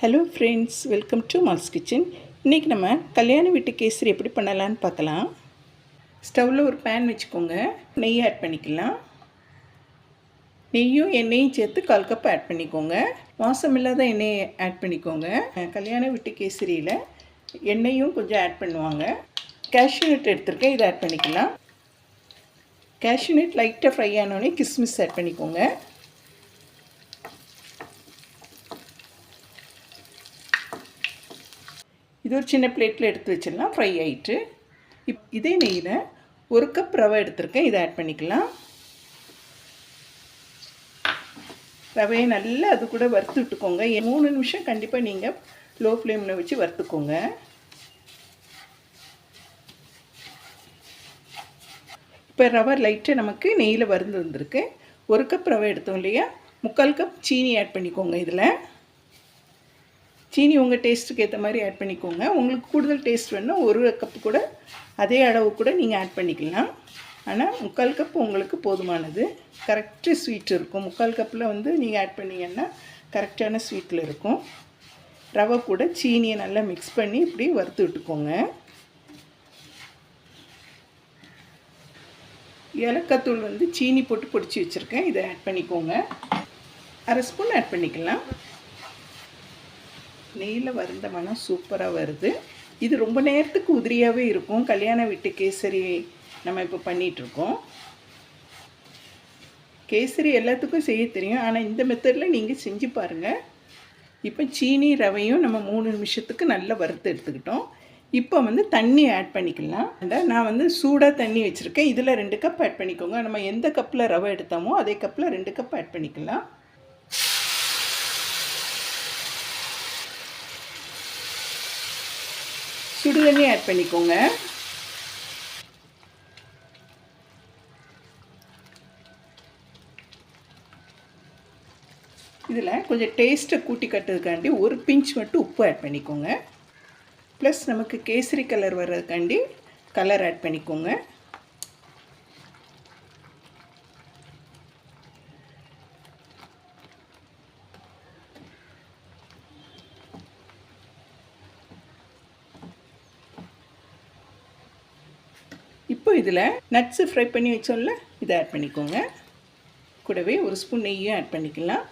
Hello friends welcome to Mal's kitchen இன்றைக்கி நம்ம கல்யாண வீட்டு கேசரி எப்படி பண்ணலான்னு பார்க்கலாம். ஸ்டவ்வில் ஒரு பேன் வச்சுக்கோங்க. நெய் ஆட் பண்ணிக்கலாம். நெய்யும் எண்ணெயும் சேர்த்து கால் கப் ஆட் பண்ணிக்கோங்க. வாசம் இல்லாத எண்ணெயை ஆட் பண்ணிக்கோங்க. கல்யாண வீட்டு கேசரியில் எண்ணெயும் கொஞ்சம் ஆட் பண்ணுவாங்க. கேஷ்யூ நட் எடுத்திருக்கேன் இதை ஆட் பண்ணிக்கலாம். கேஷ்யூ நட் லைட்டாக ஃப்ரை ஆனோடனே கிஸ்மிஸ் ஆட் பண்ணிக்கோங்க. இது ஒரு சின்ன பிளேட்டில் எடுத்து வச்சிடலாம். ஃப்ரை ஆகிட்டு இப் இதே நெய்யில் ஒரு கப் ரவை எடுத்திருக்கேன். இதை ஆட் பண்ணிக்கலாம். ரவையை நல்லா அது கூட வறுத்து விட்டுக்கோங்க. மூணு நிமிஷம் கண்டிப்பாக நீங்கள் லோ ஃப்ளேமில் வச்சு வறுத்துக்கோங்க. இப்போ ரவை லைட்டாக நமக்கு நெய்யில் வறுந்து வந்திருக்கு. ஒரு கப் ரவை எடுத்தோம் இல்லையா? முக்கால் கப் சீனி ஆட் பண்ணிக்கோங்க இதில். சீனி உங்கள் டேஸ்ட்டுக்கு ஏற்ற மாதிரி ஆட் பண்ணிக்கோங்க. உங்களுக்கு கூடுதல் டேஸ்ட் வேணும் ஒரு கப்பு கூட அதே அளவு கூட நீங்கள் ஆட் பண்ணிக்கலாம். ஆனால் முக்கால் கப் உங்களுக்கு போதுமானது. கரெக்டு ஸ்வீட் இருக்கும். முக்கால் கப்பில் வந்து நீங்கள் ஆட் பண்ணிங்கன்னா கரெக்டான ஸ்வீட்டில் இருக்கும். ரவை கூட சீனியை நல்லா மிக்ஸ் பண்ணி இப்படி வறுத்து விட்டுக்கோங்க. ஏலக்காத்தூள் வந்து சீனி போட்டு பொடிச்சு வச்சுருக்கேன். இதை ஆட் பண்ணிக்கோங்க. அரை ஸ்பூன் ஆட் பண்ணிக்கலாம். நெய்யில் வருந்த மனம் சூப்பராக வருது. இது ரொம்ப நேரத்துக்கு உதிரியாகவே இருக்கும். கல்யாண வீட்டு கேசரி நம்ம இப்போ பண்ணிகிட்ருக்கோம் கேசரி எல்லாத்துக்கும் செய்ய தெரியும். ஆனால் இந்த மெத்தடில் நீங்கள் செஞ்சு பாருங்கள் இப்போ சீனி ரவையும் நம்ம மூணு நிமிஷத்துக்கு நல்லா வறுத்து எடுத்துக்கிட்டோம். இப்போ வந்து தண்ணி ஆட் பண்ணிக்கலாம். நான் வந்து சூடாக தண்ணி வச்சுருக்கேன். இதில் ரெண்டு கப் ஆட் பண்ணிக்கோங்க. நம்ம எந்த கப்பில் ரவை எடுத்தோமோ அதே கப்பில் ரெண்டு கப் ஆட் பண்ணிக்கலாம். சுடு ஆட் பண்ணிக்கோங்க. இதில் கொஞ்சம் டேஸ்ட்டை கூட்டி கட்டுறதுக்காண்டி ஒரு பிஞ்ச் மட்டும் உப்பு ஆட் பண்ணிக்கோங்க. ப்ளஸ் நமக்கு கேசரி கலர் வர்றதுக்காண்டி கலர் ஆட் பண்ணிக்கோங்க. இப்போ இதில் நட்ஸு ஃப்ரை பண்ணி வச்சோம்ல இதை ஆட் பண்ணிக்கோங்க. கூடவே ஒரு ஸ்பூன் நெய்யும் ஆட் பண்ணிக்கலாம்.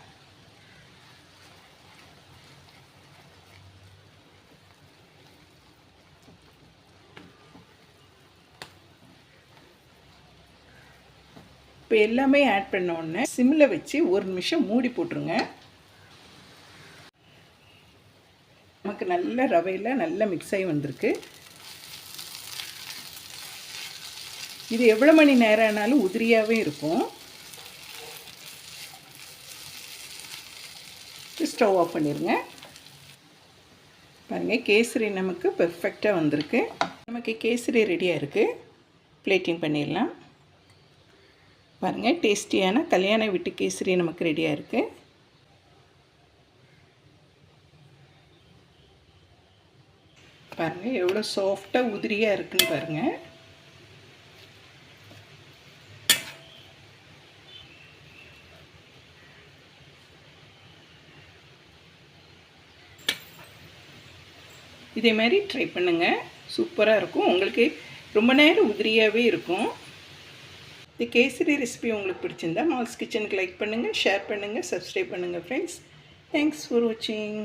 இப்போ எல்லாமே ஆட் பண்ணோடனே சிம்மில் வச்சு ஒரு நிமிஷம் மூடி போட்டுருங்க. நமக்கு நல்ல ரவையில் நல்லா மிக்ஸ் ஆகி வந்திருக்கு. இது எவ்வளோ மணி நேரம் ஆனாலும் உதிரியாகவே இருக்கும். ஸ்டவ் ஆஃப் பண்ணிடுங்க பாருங்கள் கேசரி நமக்கு பெர்ஃபெக்டாக வந்திருக்கு. நமக்கு கேசரி ரெடியாக இருக்குது பிளேட்டிங் பண்ணிடலாம். பாருங்கள் டேஸ்டியான கல்யாண வீட்டு கேசரி நமக்கு ரெடியாக இருக்குது பாருங்கள் எவ்வளோ சாஃப்டாக உதிரியாக இருக்குன்னு பாருங்கள் இதே மாதிரி ட்ரை பண்ணுங்கள் சூப்பராக இருக்கும். உங்களுக்கு ரொம்ப நேரம் உதிரியாகவே இருக்கும். இந்த கேசரி ரெசிபி உங்களுக்கு பிடிச்சிருந்தா மால்ஸ் கிச்சனுக்கு லைக் பண்ணுங்கள் ஷேர் பண்ணுங்கள் சப்ஸ்கிரைப் பண்ணுங்கள் ஃப்ரெண்ட்ஸ் தேங்க்ஸ் ஃபார் வாட்சிங்